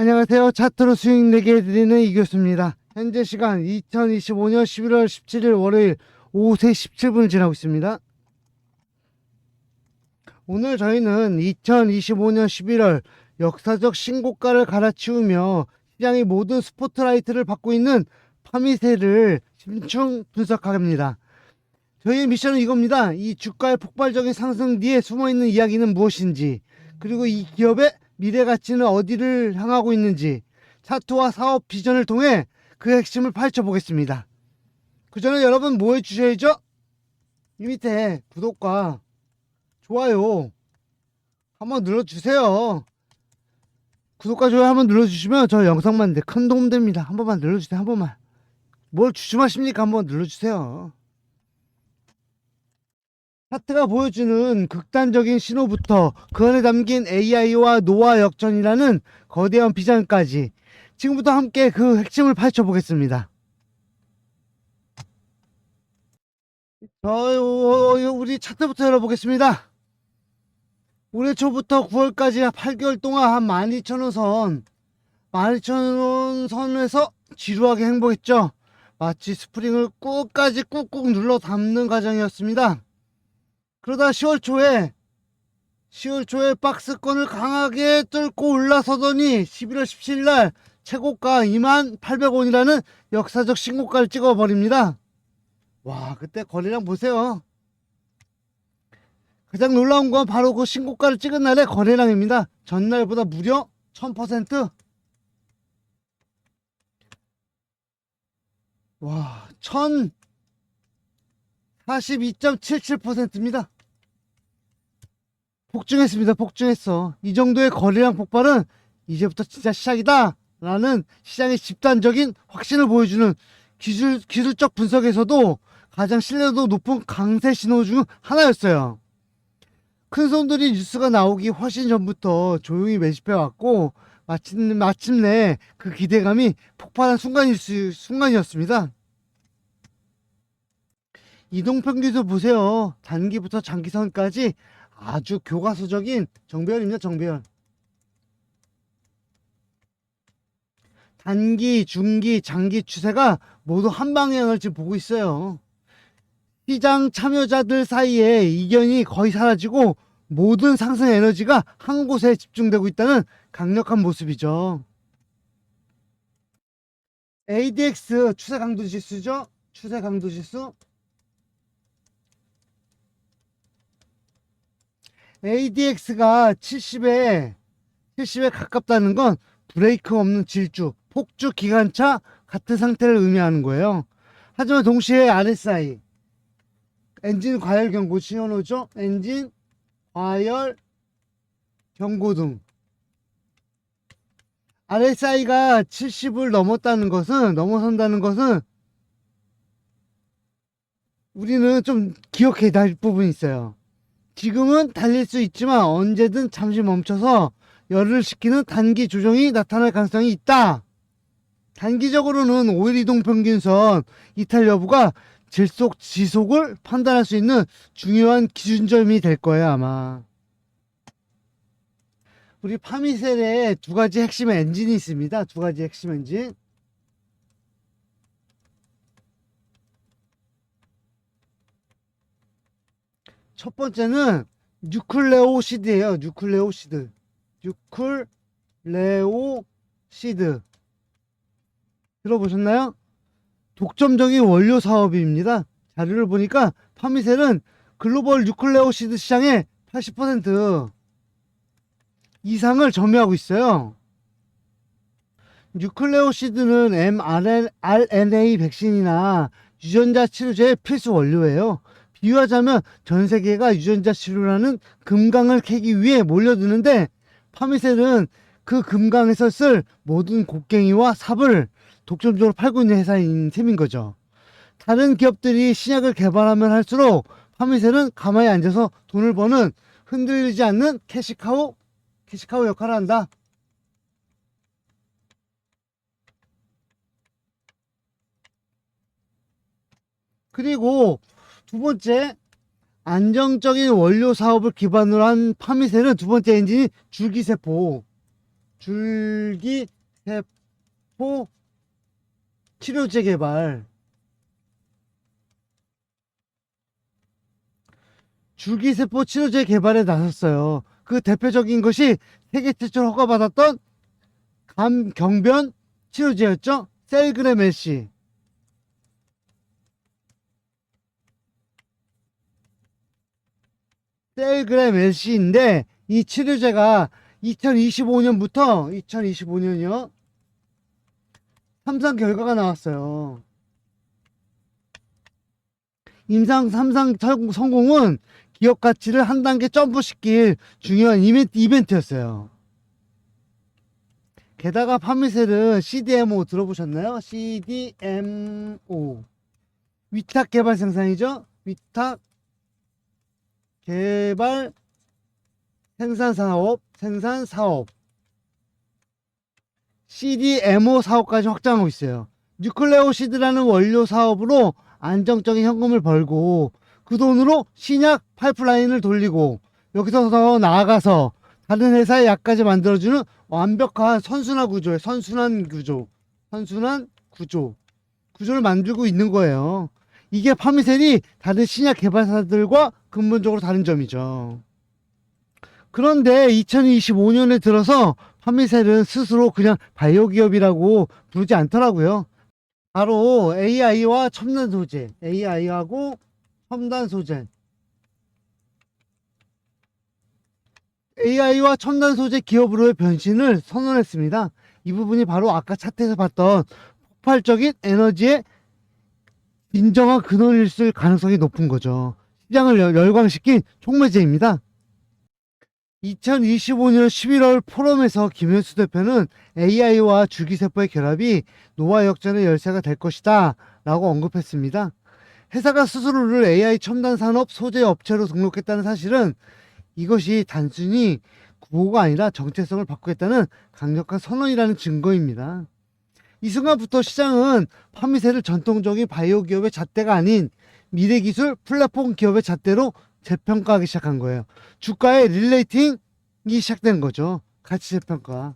안녕하세요. 차트로 수익 내게 해드리는 이 교수입니다. 현재 시간 2025년 11월 17일 월요일 오후 3시 17분을 지나고 있습니다. 오늘 저희는 2025년 11월 역사적 신고가를 갈아치우며 시장의 모든 스포트라이트를 받고 있는 파미세를 심층 분석합니다. 저희의 미션은 이겁니다. 이 주가의 폭발적인 상승 뒤에 숨어있는 이야기는 무엇인지, 그리고 이 기업의 미래 가치는 어디를 향하고 있는지, 차트와 사업 비전을 통해 그 핵심을 파헤쳐 보겠습니다. 그 전에 여러분 뭐 해주셔야죠? 이 밑에 구독과 좋아요 한번 눌러주세요. 구독과 좋아요 한번 눌러주시면 저 영상만 내큰 도움 됩니다. 한 번만 눌러주세요. 한 번만. 뭘 주춤하십니까? 한번 눌러주세요. 차트가 보여주는 극단적인 신호부터 그 안에 담긴 AI와 노화 역전이라는 거대한 비전까지 지금부터 함께 그 핵심을 파헤쳐 보겠습니다. 저 어, 우리 차트부터 열어보겠습니다. 올해 초부터 9월까지 8개월 동안 한 12,000원 선, 12,000원 선에서 지루하게 행복했죠. 마치 스프링을 끝까지 꾹꾹 눌러 담는 과정이었습니다. 그러다 10월 초에 10월 초에 박스권을 강하게 뚫고 올라서더니 11월 17일 날 최고가 2800원이라는 역사적 신고가를 찍어버립니다. 와, 그때 거래량 보세요. 가장 놀라운 건 바로 그 신고가를 찍은 날의 거래량입니다. 전날보다 무려 1000%. 와, 1042.77%입니다. 폭증했습니다. 폭증했어. 이 정도의 거래량 폭발은 이제부터 진짜 시작이다. 라는 시장의 집단적인 확신을 보여주는 기술, 기술적 분석에서도 가장 신뢰도 높은 강세 신호 중 하나였어요. 큰 손들이 뉴스가 나오기 훨씬 전부터 조용히 매집해 왔고, 마침, 마침내 그 기대감이 폭발한 순간이, 순간이었습니다. 이동평균도 보세요. 단기부터 장기선까지 아주 교과서적인 정배열입니다. 정배열. 단기, 중기, 장기 추세가 모두 한 방향을 지금 보고 있어요. 시장 참여자들 사이에 이견이 거의 사라지고 모든 상승 에너지가 한 곳에 집중되고 있다는 강력한 모습이죠. ADX 추세 강도 지수죠? 추세 강도 지수. ADX가 70에 70에 가깝다는 건 브레이크 없는 질주, 폭주 기관차 같은 상태를 의미하는 거예요. 하지만 동시에 RSI 엔진 과열 경고 신호죠. 엔진 과열 경고등 RSI가 70을 넘었다는 것은 넘어선다는 것은 우리는 좀 기억해야 될 부분이 있어요. 지금은 달릴 수 있지만 언제든 잠시 멈춰서 열을 식히는 단기 조정이 나타날 가능성이 있다. 단기적으로는 5일 이동 평균선 이탈 여부가 질속 지속을 판단할 수 있는 중요한 기준점이 될 거예요, 아마. 우리 파미셀에 두 가지 핵심 엔진이 있습니다. 두 가지 핵심 엔진. 첫 번째는 뉴클레오시드예요. 뉴클레오시드. 뉴클레오시드. 들어보셨나요? 독점적인 원료 사업입니다. 자료를 보니까 파미셀은 글로벌 뉴클레오시드 시장의 80% 이상을 점유하고 있어요. 뉴클레오시드는 mRNA 백신이나 유전자 치료제의 필수 원료예요. 비유하자면 전 세계가 유전자 치료라는 금강을 캐기 위해 몰려드는데 파미셀은 그 금강에서 쓸 모든 곡괭이와 삽을 독점적으로 팔고 있는 회사인 셈인 거죠. 다른 기업들이 신약을 개발하면 할수록 파미셀은 가만히 앉아서 돈을 버는 흔들리지 않는 캐시카우, 캐시카우 역할을 한다. 그리고 두 번째, 안정적인 원료 사업을 기반으로 한 파미셀은 두 번째 엔진이 줄기세포. 줄기세포 치료제 개발 줄기세포 치료제 개발에 나섰어요. 그 대표적인 것이 세계 최초로 허가받았던 감경변 치료제였죠. LC. 셀그램 LC인데 이 치료제가 2025년부터 2025년이요. 삼상 결과가 나왔어요. 임상 3상 성- 성공은 기업 가치를 한 단계 점프시킬 중요한 이벤트, 이벤트 였어요. 게다가 파미셀은 CDMO 들어보셨나요? CDMO. 위탁 개발 생산이죠? 위탁 개발 생산 사업, 생산 사업. CDMO 사업까지 확장하고 있어요. 뉴클레오시드라는 원료 사업으로 안정적인 현금을 벌고 그 돈으로 신약 파이프라인을 돌리고 여기서 더 나아가서 다른 회사의 약까지 만들어주는 완벽한 선순환 구조의 선순환 구조, 선순환 구조, 구조를 만들고 있는 거예요. 이게 파미셀이 다른 신약 개발사들과 근본적으로 다른 점이죠. 그런데 2025년에 들어서 파미셀은 스스로 그냥 바이오 기업이라고 부르지 않더라고요. 바로 AI와 첨단 소재, AI하고 첨단 소재. AI와 첨단 소재 기업으로의 변신을 선언했습니다. 이 부분이 바로 아까 차트에서 봤던 폭발적인 에너지의 진정한 근원일 을 가능성이 높은 거죠. 시장을 열- 열광시킨 촉매제입니다. 2025년 11월 포럼에서 김현수 대표는 AI와 줄기세포의 결합이 노화 역전의 열쇠가 될 것이다 라고 언급했습니다. 회사가 스스로를 AI 첨단 산업 소재 업체로 등록했다는 사실은 이것이 단순히 구호가 아니라 정체성을 바꾸겠다는 강력한 선언이라는 증거입니다. 이 순간부터 시장은 파미세를 전통적인 바이오 기업의 잣대가 아닌 미래 기술 플랫폼 기업의 잣대로 재평가하기 시작한 거예요. 주가의 릴레이팅이 시작된 거죠. 가치 재평가.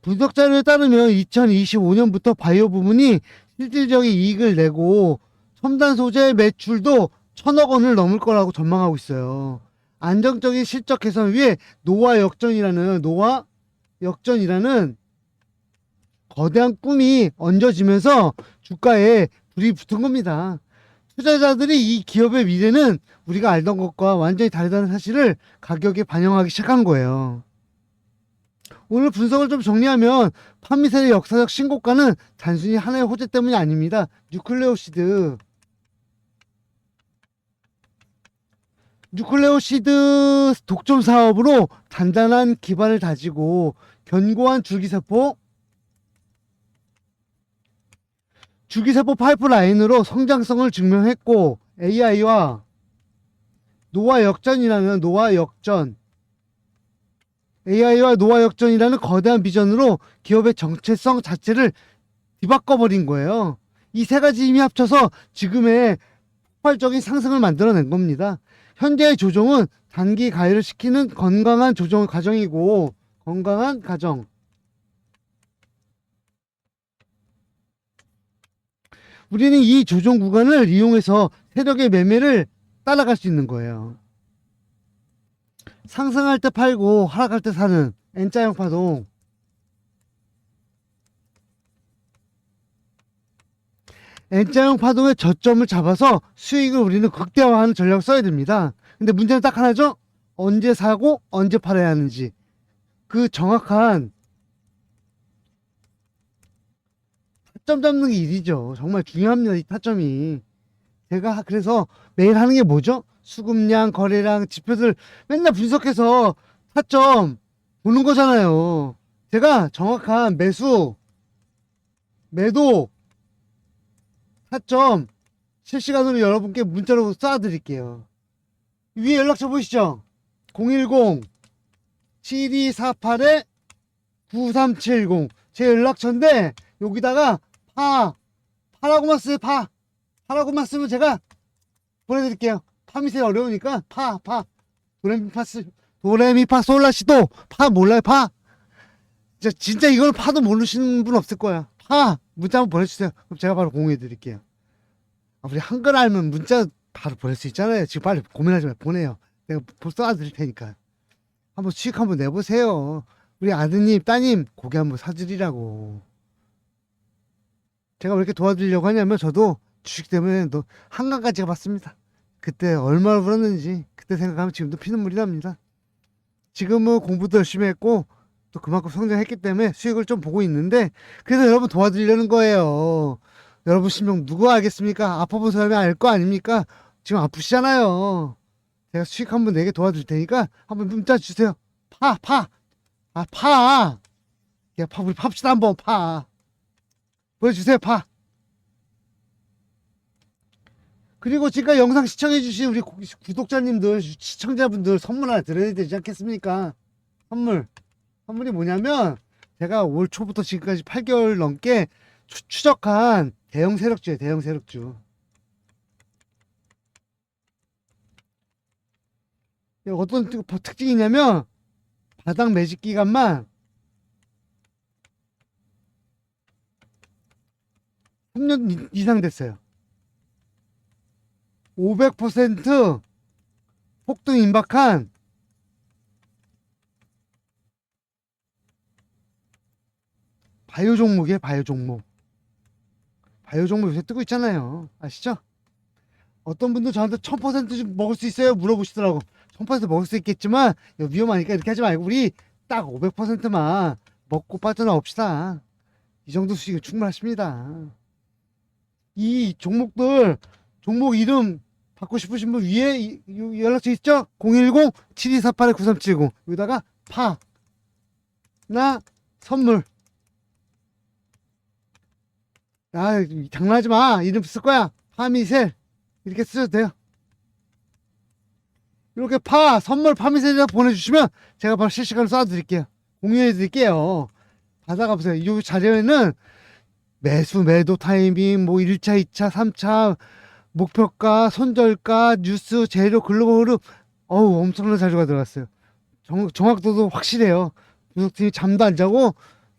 분석 자료에 따르면 2025년부터 바이오 부문이 실질적인 이익을 내고 첨단 소재 매출도 천억 원을 넘을 거라고 전망하고 있어요. 안정적인 실적 개선 위에 노화 역전이라는 노화 역전이라는 거대한 꿈이 얹어지면서 주가에 불이 붙은 겁니다. 투자자들이 이 기업의 미래는 우리가 알던 것과 완전히 다르다는 사실을 가격에 반영하기 시작한 거예요. 오늘 분석을 좀 정리하면 판미셀의 역사적 신고가는 단순히 하나의 호재 때문이 아닙니다. 뉴클레오시드 뉴클레오시드 독점 사업으로 단단한 기반을 다지고 견고한 줄기세포 줄기세포 파이프라인으로 성장성을 증명했고 AI와 노화 역전이라는 노화 역전 AI와 노화 역전이라는 거대한 비전으로 기업의 정체성 자체를 뒤바꿔버린 거예요. 이 세 가지 힘이 합쳐서 지금의 폭발적인 상승을 만들어낸 겁니다. 현재의 조정은 단기 가열을 시키는 건강한 조정 과정이고 건강한 가정. 우리는 이 조정 구간을 이용해서 세력의 매매를 따라갈 수 있는 거예요. 상승할 때 팔고 하락할 때 사는 N자형 파동. N자형 파동의 저점을 잡아서 수익을 우리는 극대화하는 전략을 써야 됩니다. 근데 문제는 딱 하나죠? 언제 사고 언제 팔아야 하는지. 그 정확한 타점 잡는 게 일이죠. 정말 중요합니다. 이 타점이. 제가 그래서 매일 하는 게 뭐죠? 수급량, 거래량, 지표들 맨날 분석해서 타점 보는 거잖아요. 제가 정확한 매수, 매도, 타점 실시간으로 여러분께 문자로 쏴드릴게요. 위에 연락처 보이시죠? 010 7248에 9370. 제 연락처인데, 여기다가 파, 파라고만 쓰요, 파. 파라고만 쓰면 제가 보내드릴게요. 파미세 어려우니까 파, 파. 도레미파스 도레미파 솔라시도 파 몰라요 파? 진짜 진짜 이걸 파도 모르시는 분 없을 거야. 파 문자 한번 보내주세요. 그럼 제가 바로 공유해 드릴게요. 아, 우리 한글 알면 문자 바로 보낼 수 있잖아요. 지금 빨리 고민하지 말고 보내요. 내가 벌써 쏴드릴 테니까. 한번 수익 한번 내보세요. 우리 아드님, 따님 고기 한번 사드리라고. 제가 왜 이렇게 도와드리려고 하냐면 저도 주식 때문에 너 한강까지 가봤습니다. 그때 얼마나 불었는지 그때 생각하면 지금도 피눈물이 납니다. 지금은 공부도 열심히 했고 또 그만큼 성장했기 때문에 수익을 좀 보고 있는데 그래서 여러분 도와드리려는 거예요. 여러분 신명 누가 알겠습니까? 아파본 사람이 알 거 아닙니까? 지금 아프시잖아요. 제가 수익 한번 내게 도와줄 테니까 한번 문자 주세요. 파, 파. 아, 파. 야, 파, 우리 팝시다 한번 파. 보여주세요, 파. 그리고 지금까지 영상 시청해주신 우리 구- 구독자님들, 시청자분들 선물 하나 드려야 되지 않겠습니까? 선물. 선물이 뭐냐면, 제가 올 초부터 지금까지 8개월 넘게 추, 추적한 대형 세력주예요, 대형 세력주. 어떤 특- 특징이냐면, 바닥 매직 기간만 3년 이- 이상 됐어요. 500% 폭등 임박한 바이오 종목이에요, 바이오 종목. 바이오 종목 요새 뜨고 있잖아요. 아시죠? 어떤 분도 저한테 1000%좀 먹을 수 있어요? 물어보시더라고. 1000% 먹을 수 있겠지만 위험하니까 이렇게 하지 말고 우리 딱 500%만 먹고 빠져나옵시다. 이 정도 수익은 충분하십니다. 이 종목들 종목 이름 받고 싶으신 분 위에 연락처 있죠? 010-7248-9370 여기다가 파. 나 선물. 아 장난하지 마. 이름 쓸 거야. 파미셀. 이렇게 쓰셔도 돼요. 이렇게 파 선물 파미셀이라 보내주시면 제가 바로 실시간으로 쏴드릴게요. 공유해 드릴게요. 받아가 보세요. 이 자료에는 매수 매도 타이밍 뭐 1차 2차 3차 목표가 손절가 뉴스 재료 글로벌 흐름. 어우 엄청난 자료가 들어갔어요. 정, 정확도도 확실해요. 분석팀이 잠도 안 자고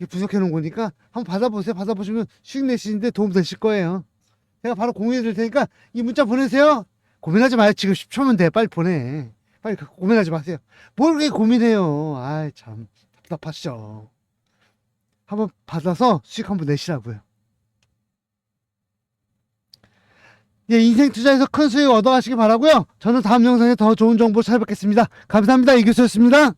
분석해 놓은 거니까 한번 받아보세요. 받아보시면 수익 내시는데 도움 되실 거예요. 제가 바로 공유해 드릴 테니까 이 문자 보내세요. 고민하지 마요. 지금 10초면 돼. 빨리 보내. 빨리 그- 고민하지 마세요. 뭘 그렇게 고민해요? 아이 참. 답답하시죠? 한번 받아서 수익 한번 내시라고요 예, 인생 투자에서 큰 수익 얻어가시기 바라고요. 저는 다음 영상에 더 좋은 정보 찾아뵙겠습니다. 감사합니다. 이교수였습니다.